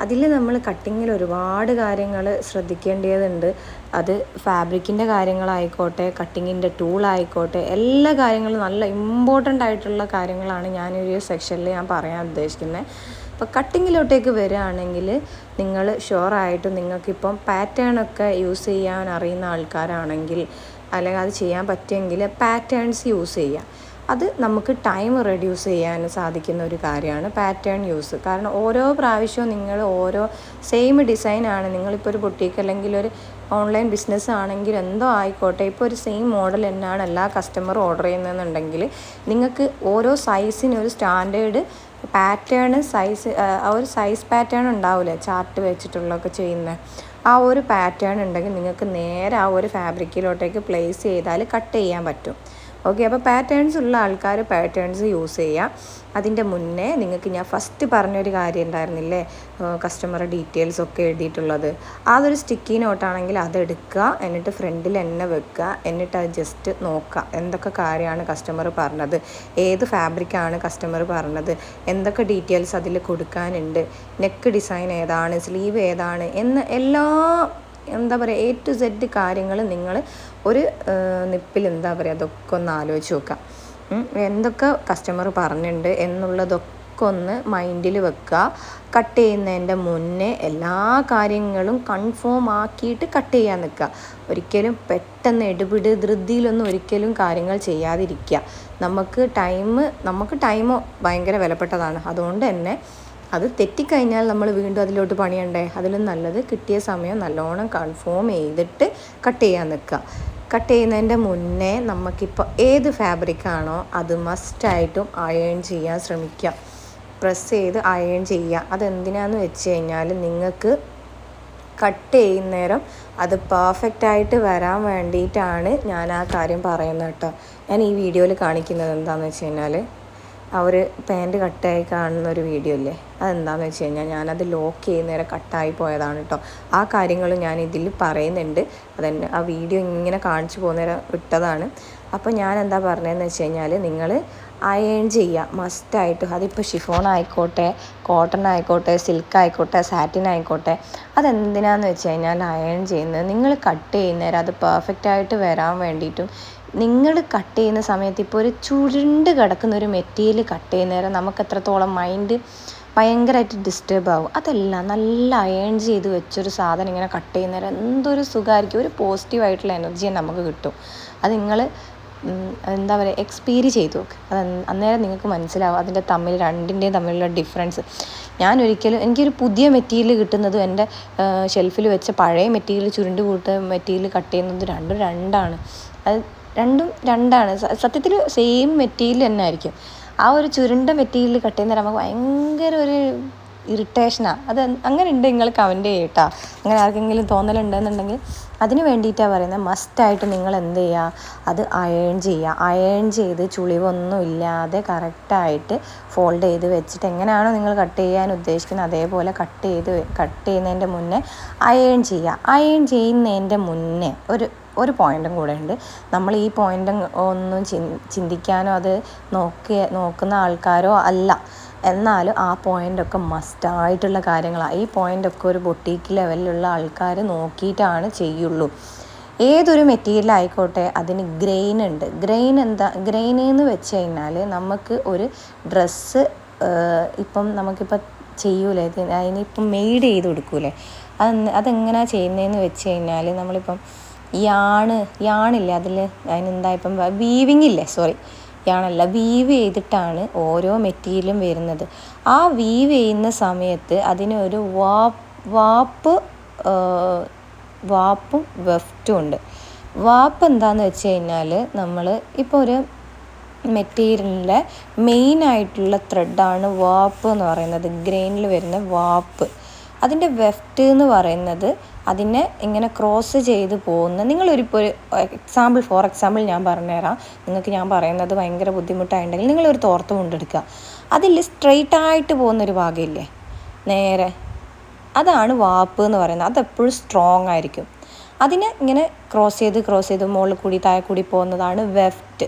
അതിൽ നമ്മൾ കട്ടിങ്ങിൽ ഒരുപാട് കാര്യങ്ങൾ ശ്രദ്ധിക്കേണ്ടതുണ്ട്. അത് ഫാബ്രിക്കിന്റെ കാര്യങ്ങളായിക്കോട്ടെ കട്ടിങ്ങിന്റെ ടൂളായിക്കോട്ടെ എല്ലാ കാര്യങ്ങളും നല്ല ഇമ്പോർട്ടന്റ് ആയിട്ടുള്ള കാര്യങ്ങളാണ് ഞാൻ ഒരു സെക്ഷനിൽ ഞാൻ പറയാൻ ഉദ്ദേശിക്കുന്നത് അപ്പോൾ കട്ടിങ്ങിലോട്ടേക്ക് വരികയാണെങ്കിൽ നിങ്ങൾ ഷുവറായിട്ടും നിങ്ങൾക്കിപ്പം പാറ്റേൺ ഒക്കെ യൂസ് ചെയ്യാൻ അറിയുന്ന ആൾക്കാരാണെങ്കിൽ അല്ലെങ്കിൽ അത് ചെയ്യാൻ പറ്റുമെങ്കിൽ പാറ്റേൺസ് യൂസ് ചെയ്യാം. അത് നമുക്ക് ടൈം റെഡ്യൂസ് ചെയ്യാൻ സാധിക്കുന്ന ഒരു കാര്യമാണ് പാറ്റേൺ യൂസ് കാരണം ഓരോ പ്രാവശ്യവും നിങ്ങൾ ഓരോ സെയിം ഡിസൈനാണ് നിങ്ങളിപ്പോൾ ഒരു ബൊട്ടീക്ക് അല്ലെങ്കിൽ ഒരു ഓൺലൈൻ ബിസിനസ് ആണെങ്കിൽ എന്തോ ആയിക്കോട്ടെ. ഇപ്പോൾ ഒരു സെയിം മോഡൽ തന്നെയാണ് എല്ലാ കസ്റ്റമറും ഓർഡർ ചെയ്യുന്നതെന്നുണ്ടെങ്കിൽ നിങ്ങൾക്ക് ഓരോ സൈസിന് ഒരു സ്റ്റാൻഡേർഡ് പാറ്റേൺ സൈസ് ആ ഒരു സൈസ് പാറ്റേൺ ഉണ്ടാവില്ലേ ചാർട്ട് വെച്ചിട്ടുള്ളതൊക്കെ ചെയ്യുന്ന? ആ ഒരു പാറ്റേൺ ഉണ്ടെങ്കിൽ നിങ്ങൾക്ക് നേരെ ആ ഒരു ഫാബ്രിക്കിലോട്ടേക്ക് പ്ലേസ് ചെയ്താൽ കട്ട് ചെയ്യാൻ പറ്റും. ഓക്കെ അപ്പോൾ പാറ്റേൺസ് ഉള്ള ആൾക്കാർ പാറ്റേൺസ് യൂസ് ചെയ്യുക അതിന്റെ മുന്നേ നിങ്ങൾക്ക് ഞാൻ ഫസ്റ്റ് പറഞ്ഞൊരു കാര്യം ഉണ്ടായിരുന്നില്ലേ? കസ്റ്റമർ ഡീറ്റെയിൽസ് ഒക്കെ എഴുതിയിട്ടുള്ളത്. അതൊരു സ്റ്റിക്കി നോട്ടാണെങ്കിൽ അതെടുക്കുക എന്നിട്ട് ഫ്രണ്ടിൽ എന്നെ വെക്കുക എന്നിട്ട് അത് ജസ്റ്റ് നോക്കുക. എന്തൊക്കെ കാര്യമാണ് കസ്റ്റമർ പറഞ്ഞത്? ഏത് ഫാബ്രിക്കാണ് കസ്റ്റമർ പറഞ്ഞത്? എന്തൊക്കെ ഡീറ്റെയിൽസ് അതിൽ കൊടുക്കാനുണ്ട്? നെക്ക് ഡിസൈൻ ഏതാണ്? സ്ലീവ് ഏതാണ്? എന്ന് എല്ലാ എന്താ പറയുക എ ടു സെഡ് കാര്യങ്ങൾ നിങ്ങൾ ഒരു നിപ്പിൽ എന്താ പറയുക അതൊക്കെ ഒന്ന് ആലോചിച്ച് നോക്കാം. എന്തൊക്കെ കസ്റ്റമർ പറഞ്ഞിട്ടുണ്ട് എന്നുള്ളതൊക്കെ ഒന്ന് മൈൻഡിൽ വെക്കുക കട്ട് ചെയ്യുന്നതിന്റെ മുന്നേ എല്ലാ കാര്യങ്ങളും കൺഫേം ആക്കിയിട്ട് കട്ട് ചെയ്യാൻ നിൽക്കുക ഒരിക്കലും പെട്ടെന്ന് എടുപിട് ധൃതിയിലൊന്നും ഒരിക്കലും കാര്യങ്ങൾ ചെയ്യാതിരിക്കുക നമുക്ക് ടൈം നമുക്ക് ടൈം ഭയങ്കര വിലപ്പെട്ടതാണ്. അതുകൊണ്ട് തന്നെ അത് തെറ്റിക്കഴിഞ്ഞാൽ നമ്മൾ വീണ്ടും അതിലോട്ട് പണിയണ്ടേ? അതിലും നല്ലത് കിട്ടിയ സമയം നല്ലോണം കൺഫേം ചെയ്തിട്ട് കട്ട് ചെയ്യാൻ നിൽക്കുക. കട്ട് ചെയ്യുന്നതിന്റെ മുന്നേ നമുക്കിപ്പോൾ ഏത് ഫാബ്രിക്കാണോ അത് മസ്റ്റായിട്ടും അയേൺ ചെയ്യാൻ ശ്രമിക്കുക. പ്രസ് ചെയ്ത് അയേൺ ചെയ്യുക. അതെന്തിനാന്ന് വെച്ച് കഴിഞ്ഞാൽ നിങ്ങൾക്ക് കട്ട് ചെയ്യുന്നേരം അത് പെർഫെക്റ്റായിട്ട് വരാൻ വേണ്ടിയിട്ടാണ് ഞാൻ ആ കാര്യം പറയുന്നത് കേട്ടോ. ഞാൻ ഈ വീഡിയോയിൽ കാണിക്കുന്നത് എന്താണെന്ന് വെച്ച് കഴിഞ്ഞാൽ ഒരു പാന്റ് കട്ടായി കാണുന്ന ഒരു വീഡിയോ അല്ലേ അതെന്താണെന്ന് വെച്ച് കഴിഞ്ഞാൽ ഞാനത് ലോക്ക് ചെയ്യുന്നേരം കട്ടായി പോയതാണ് കേട്ടോ ആ കാര്യങ്ങൾ ഞാൻ ഇതിൽ പറയുന്നുണ്ട്. അതെന്നെ ആ വീഡിയോ ഇങ്ങനെ കാണിച്ചു പോകുന്നേരം ഇട്ടതാണ്. അപ്പോൾ ഞാൻ എന്താ പറഞ്ഞതെന്ന് വെച്ച് കഴിഞ്ഞാൽ നിങ്ങൾ അയൺ ചെയ്യുക മസ്റ്റായിട്ട് അതിപ്പോൾ ഷിഫോൺ ആയിക്കോട്ടെ കോട്ടൺ ആയിക്കോട്ടെ സിൽക്ക് ആയിക്കോട്ടെ സാറ്റിൻ ആയിക്കോട്ടെ. അതെന്തിനാന്ന് വെച്ച് കഴിഞ്ഞാൽ അയൺ ചെയ്യുന്നത്? നിങ്ങൾ കട്ട് ചെയ്യുന്നേരം അത് പെർഫെക്റ്റ് ആയിട്ട് വരാൻ വേണ്ടിയിട്ടും നിങ്ങൾ കട്ട് ചെയ്യുന്ന സമയത്ത് ഇപ്പോൾ ഒരു ചുരുണ്ട് കിടക്കുന്ന ഒരു മെറ്റീരിയൽ കട്ട് ചെയ്യുന്ന നേരം നമുക്ക് എത്രത്തോളം മൈൻഡ് ഭയങ്കരമായിട്ട് ഡിസ്റ്റേബ് ആവും. അതല്ല നല്ല അയൺ ചെയ്ത് വെച്ചൊരു സാധനം ഇങ്ങനെ കട്ട് ചെയ്യുന്ന നേരം എന്തൊരു സുഖമായിരിക്കും. ഒരു പോസിറ്റീവായിട്ടുള്ള എനർജി നമുക്ക് കിട്ടും. അത് നിങ്ങൾ എന്താ പറയുക എക്സ്പീരി ചെയ്ത് നോക്ക്. അത് അന്നേരം നിങ്ങൾക്ക് മനസ്സിലാവും. അതിന്റെ തമ്മിൽ രണ്ടിന്റെയും തമ്മിലുള്ള ഡിഫറൻസ് ഞാൻ ഒരിക്കലും എനിക്കൊരു പുതിയ മെറ്റീരിയൽ കിട്ടുന്നതും എന്റെ ഷെൽഫിൽ വെച്ച പഴയ മെറ്റീരിയൽ ചുരുണ്ട് കൂട്ട് മെറ്റീരിയൽ കട്ട് ചെയ്യുന്നതും രണ്ടും രണ്ടാണ്. അത് രണ്ടും രണ്ടാണ്. സത്യത്തിൽ സെയിം മെറ്റീരിയൽ തന്നെ ആയിരിക്കും ആ ഒരു ചുരുണ്ട മെറ്റീരിയൽ കട്ട് ചെയ്യുന്ന നമുക്ക് ഭയങ്കര ഒരു ഇറിറ്റേഷനാണ് അത് അങ്ങനെ ഉണ്ട് നിങ്ങൾ കമന്റ് ചെയ്യട്ടോ അങ്ങനെ ആർക്കെങ്കിലും തോന്നലുണ്ടെന്നുണ്ടെങ്കിൽ അതിന് വേണ്ടിയിട്ടാണ് പറയുന്നത്. മസ്റ്റായിട്ട് നിങ്ങൾ എന്ത് ചെയ്യുക? അത് അയേൺ ചെയ്യുക. അയേൺ ചെയ്ത് ചുളിവൊന്നും ഇല്ലാതെ കറക്റ്റായിട്ട് ഫോൾഡ് ചെയ്ത് വെച്ചിട്ട് എങ്ങനെയാണോ നിങ്ങൾ കട്ട് ചെയ്യാൻ ഉദ്ദേശിക്കുന്നത് അതേപോലെ കട്ട് ചെയ്ത് കട്ട് ചെയ്യുന്നതിന്റെ മുന്നേ അയേൺ ചെയ്യുക. അയേൺ ചെയ്യുന്നതിന്റെ മുന്നേ ഒരു ഒരു പോയിന്റും കൂടെ ഉണ്ട്. നമ്മൾ ഈ പോയിന്റ് ഒന്നും ചിന്തിക്കാനോ അത് നോക്കിയ നോക്കുന്ന ആൾക്കാരോ അല്ല. എന്നാലും ആ പോയിന്റൊക്കെ മസ്റ്റായിട്ടുള്ള കാര്യങ്ങളാണ് ഈ പോയിന്റൊക്കെ ഒരു ബൊട്ടീക്ക് ലെവലിലുള്ള ആൾക്കാർ നോക്കിയിട്ടാണ് ചെയ്യുള്ളൂ. ഏതൊരു മെറ്റീരിയൽ ആയിക്കോട്ടെ അതിന് ഗ്രെയിൻ ഉണ്ട്. ഗ്രെയിൻ എന്താ ഗ്രെയിൻ എന്ന് വെച്ച് കഴിഞ്ഞാൽ നമുക്ക് ഒരു ഡ്രസ്സ് ഇപ്പം നമുക്കിപ്പോൾ ചെയ്യൂലേ? അതിനിപ്പം മെയ്ഡ് ചെയ്ത് കൊടുക്കൂലേ? അത് അതെങ്ങനെയാണ് ചെയ്യുന്നതെന്ന് വെച്ച് കഴിഞ്ഞാൽ നമ്മളിപ്പം യാണ് യാണില്ലേ അതിൽ അതിനെന്താ ഇപ്പം വീവിങ് ഇല്ലേ? സോറി യാണല്ല വീവ് ചെയ്തിട്ടാണ് ഓരോ മെറ്റീരിയലും വരുന്നത്. ആ വീവ് ചെയ്യുന്ന സമയത്ത് അതിനൊരു വാ വാപ്പ് വാപ്പും വെഫ്റ്റും ഉണ്ട്. വാപ്പ് എന്താണെന്ന് വെച്ച് കഴിഞ്ഞാൽ നമ്മൾ ഇപ്പോൾ ഒരു മെറ്റീരിയലിന്റെ മെയിൻ ആയിട്ടുള്ള ത്രെഡാണ് വാപ്പ് എന്ന് പറയുന്നത്. ഗ്രെയിനിൽ വരുന്ന വാപ്പ്. അതിന്റെ വെഫ്റ്റ് എന്ന് പറയുന്നത് അതിനെ ഇങ്ങനെ ക്രോസ് ചെയ്ത് പോകുന്ന നിങ്ങളൊരിപ്പോൾ ഒരു എക്സാമ്പിൾ ഫോർ എക്സാമ്പിൾ ഞാൻ പറഞ്ഞുതരാം. നിങ്ങൾക്ക് ഞാൻ പറയുന്നത് ഭയങ്കര ബുദ്ധിമുട്ടായിട്ടുണ്ടെങ്കിൽ നിങ്ങളൊരു തോർത്ത് കൊണ്ടെടുക്കുക അതിൽ സ്ട്രെയിറ്റ് ആയിട്ട് പോകുന്നൊരു ഭാഗമില്ലേ നേരെ. അതാണ് വാപ്പ് എന്ന് പറയുന്നത്. അതെപ്പോഴും സ്ട്രോങ് ആയിരിക്കും. അതിനെ ഇങ്ങനെ ക്രോസ് ചെയ്ത് ക്രോസ് ചെയ്ത് മുകളിൽ കൂടി താഴെ കൂടി പോകുന്നതാണ് വെഫ്റ്റ്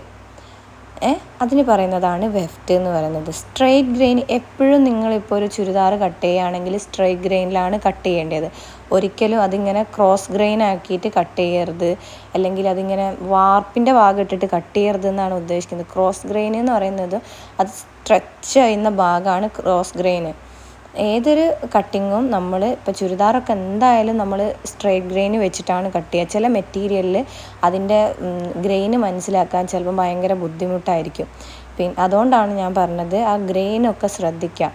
അതിന് പറയുന്നതാണ് വെഫ്റ്റ് എന്ന് പറയുന്നത്. സ്ട്രെയിറ്റ് ഗ്രെയിൻ എപ്പോഴും നിങ്ങളിപ്പോൾ ഒരു ചുരിദാർ കട്ട് ചെയ്യുകയാണെങ്കിൽ സ്ട്രെയിറ്റ് ഗ്രെയിനിലാണ് കട്ട് ചെയ്യേണ്ടത്. ഒരിക്കലും അതിങ്ങനെ ക്രോസ് ഗ്രെയിൻ ആക്കിയിട്ട് കട്ട് ചെയ്യരുത്. അല്ലെങ്കിൽ അതിങ്ങനെ വാർപ്പിന്റെ ഭാഗം ഇട്ടിട്ട് കട്ട് ചെയ്യരുത് എന്നാണ് ഉദ്ദേശിക്കുന്നത്. ക്രോസ് ഗ്രെയിൻ എന്ന് പറയുന്നത് അത് സ്ട്രെച്ച് ചെയ്യുന്ന ഭാഗമാണ് ക്രോസ് ഗ്രെയിന് ഏതൊരു കട്ടിങ്ങും നമ്മൾ ഇപ്പോൾ ചുരിദാറൊക്കെ എന്തായാലും നമ്മൾ സ്ട്രേറ്റ് ഗ്രെയിന് വെച്ചിട്ടാണ് കട്ട് ചെയ്യുക. ചില മെറ്റീരിയലിൽ അതിന്റെ ഗ്രെയിന് മനസ്സിലാക്കാൻ ചിലപ്പോൾ ഭയങ്കര ബുദ്ധിമുട്ടായിരിക്കും. പിന്നെ അതുകൊണ്ടാണ് ഞാൻ പറഞ്ഞത് ആ ഗ്രെയിനൊക്കെ ശ്രദ്ധിക്കുക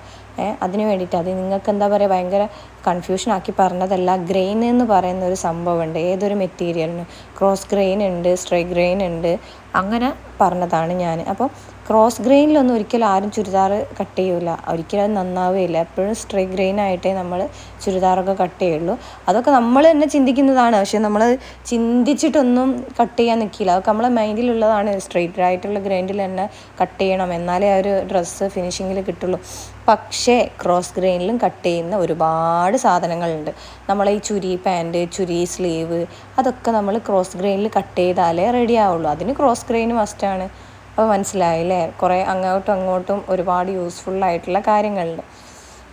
അതിന് വേണ്ടിയിട്ട് അത് നിങ്ങൾക്ക് എന്താ പറയുക ഭയങ്കര കൺഫ്യൂഷൻ ആക്കി പറഞ്ഞതല്ല. ഗ്രെയിൻ എന്ന് പറയുന്ന ഒരു സംഭവമുണ്ട്. ഏതൊരു മെറ്റീരിയലിനും ക്രോസ് ഗ്രെയിൻ ഉണ്ട് സ്ട്രൈ ഗ്രെയിൻ ഉണ്ട്. അങ്ങനെ പറഞ്ഞതാണ് ഞാൻ അപ്പോൾ ക്രോസ് ഗ്രെയിനിലൊന്നും ഒരിക്കലും ആരും ചുരിദാർ കട്ട് ചെയ്യില്ല ഒരിക്കലും അത് നന്നാവുകയില്ല എപ്പോഴും സ്ട്രൈറ്റ് ഗ്രെയിൻ ആയിട്ടേ നമ്മൾ ചുരിദാറൊക്കെ കട്ട് ചെയ്യുള്ളൂ. അതൊക്കെ നമ്മൾ തന്നെ ചിന്തിക്കുന്നതാണ്. പക്ഷെ നമ്മൾ ചിന്തിച്ചിട്ടൊന്നും കട്ട് ചെയ്യാൻ നിൽക്കില്ല. അതൊക്കെ നമ്മളെ മൈൻഡിലുള്ളതാണ്. സ്ട്രെയിറ്റ് ആയിട്ടുള്ള ഗ്രൈൻഡിൽ തന്നെ കട്ട് ചെയ്യണം. എന്നാലേ ആ ഒരു ഡ്രസ്സ് ഫിനിഷിങ്ങിൽ കിട്ടുള്ളൂ. പക്ഷേ ക്രോസ് ഗ്രെയിനിലും കട്ട് ചെയ്യുന്ന ഒരുപാട് സാധനങ്ങളുണ്ട്. നമ്മളെ ഈ ചുരി പാന്റ് ചുരി സ്ലീവ് അതൊക്കെ നമ്മൾ ക്രോസ് ഗ്രെയിനിൽ കട്ട് ചെയ്താലേ റെഡി ആവുള്ളൂ. അതിന് ക്രോസ് ഗ്രെയിൻ മസ്റ്റാണ് അപ്പോൾ മനസ്സിലായില്ലേ? കുറേ അങ്ങോട്ടും അങ്ങോട്ടും ഒരുപാട് യൂസ്ഫുള്ളായിട്ടുള്ള കാര്യങ്ങളുണ്ട്.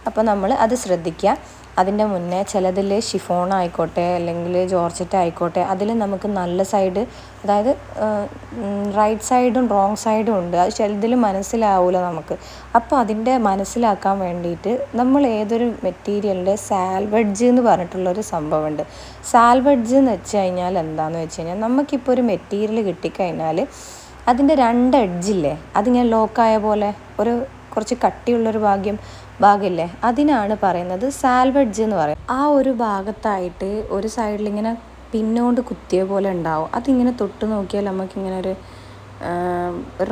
അപ്പോൾ നമ്മൾ അത് ശ്രദ്ധിക്കുക അതിന്റെ മുന്നേ ചിലതിൽ ഷിഫോൺ ആയിക്കോട്ടെ അല്ലെങ്കിൽ ജോർജറ്റ് ആയിക്കോട്ടെ അതിൽ നമുക്ക് നല്ല സൈഡ് അതായത് റൈറ്റ് സൈഡും റോങ് സൈഡും ഉണ്ട്. അത് ചിലതിൽ മനസ്സിലാവില്ല നമുക്ക്. അപ്പോൾ അതിന്റെ മനസ്സിലാക്കാൻ വേണ്ടിയിട്ട് നമ്മൾ ഏതൊരു മെറ്റീരിയലിന്റെ സാൽവെഡ്ജ് എന്ന് പറഞ്ഞിട്ടുള്ളൊരു സംഭവമുണ്ട്. സാൽവെഡ്ജ് എന്ന് വെച്ച് കഴിഞ്ഞാൽ എന്താണെന്ന് വെച്ച് കഴിഞ്ഞാൽ നമുക്കിപ്പോൾ ഒരു മെറ്റീരിയൽ കിട്ടിക്കഴിഞ്ഞാൽ അതിന്റെ രണ്ട് എഡ്ജില്ലേ? അതിങ്ങനെ ലോക്കായ പോലെ ഒരു കുറച്ച് കട്ടിയുള്ളൊരു ഭാഗ്യം ഭാഗമില്ലേ? അതിനാണ് പറയുന്നത് സാൽവെഡ്ജ് എന്ന് പറയും ആ ഒരു ഭാഗത്തായിട്ട് ഒരു സൈഡിൽ ഇങ്ങനെ പിന്നോണ്ട് കുത്തിയ പോലെ ഉണ്ടാവും. അതിങ്ങനെ തൊട്ട് നോക്കിയാൽ നമുക്കിങ്ങനെ ഒരു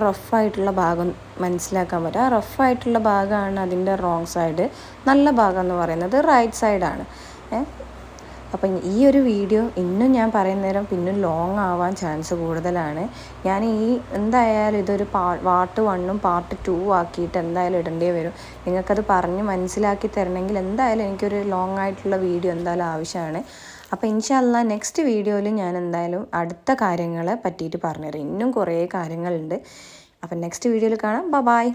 റഫായിട്ടുള്ള ഭാഗം മനസ്സിലാക്കാൻ പറ്റും. ആ റഫായിട്ടുള്ള ഭാഗമാണ് അതിന്റെ റോങ് സൈഡ് നല്ല ഭാഗം എന്ന് പറയുന്നത് റൈറ്റ് സൈഡാണ് അപ്പം ഈ ഒരു വീഡിയോ ഇന്നും ഞാൻ പറയുന്ന നേരം പിന്നും ലോങ് ആവാൻ ചാൻസ് കൂടുതലാണ്. ഞാൻ ഈ എന്തായാലും ഇതൊരു പാ പാർട്ട് വണ്ണും പാർട്ട് ടു ആക്കിയിട്ട് എന്തായാലും ഇടേണ്ടി വരും. നിങ്ങൾക്കത് പറഞ്ഞ് മനസ്സിലാക്കി തരണമെങ്കിൽ എന്തായാലും എനിക്കൊരു ലോങ് ആയിട്ടുള്ള വീഡിയോ എന്തായാലും ആവശ്യമാണ്. അപ്പോൾ ഇൻഷല്ല നെക്സ്റ്റ് വീഡിയോയിൽ ഞാൻ എന്തായാലും അടുത്ത കാര്യങ്ങളെ പറ്റിയിട്ട് പറഞ്ഞുതരാം. ഇന്നും കുറേ കാര്യങ്ങളുണ്ട്. അപ്പം നെക്സ്റ്റ് വീഡിയോയിൽ കാണാം. ബ ബായ്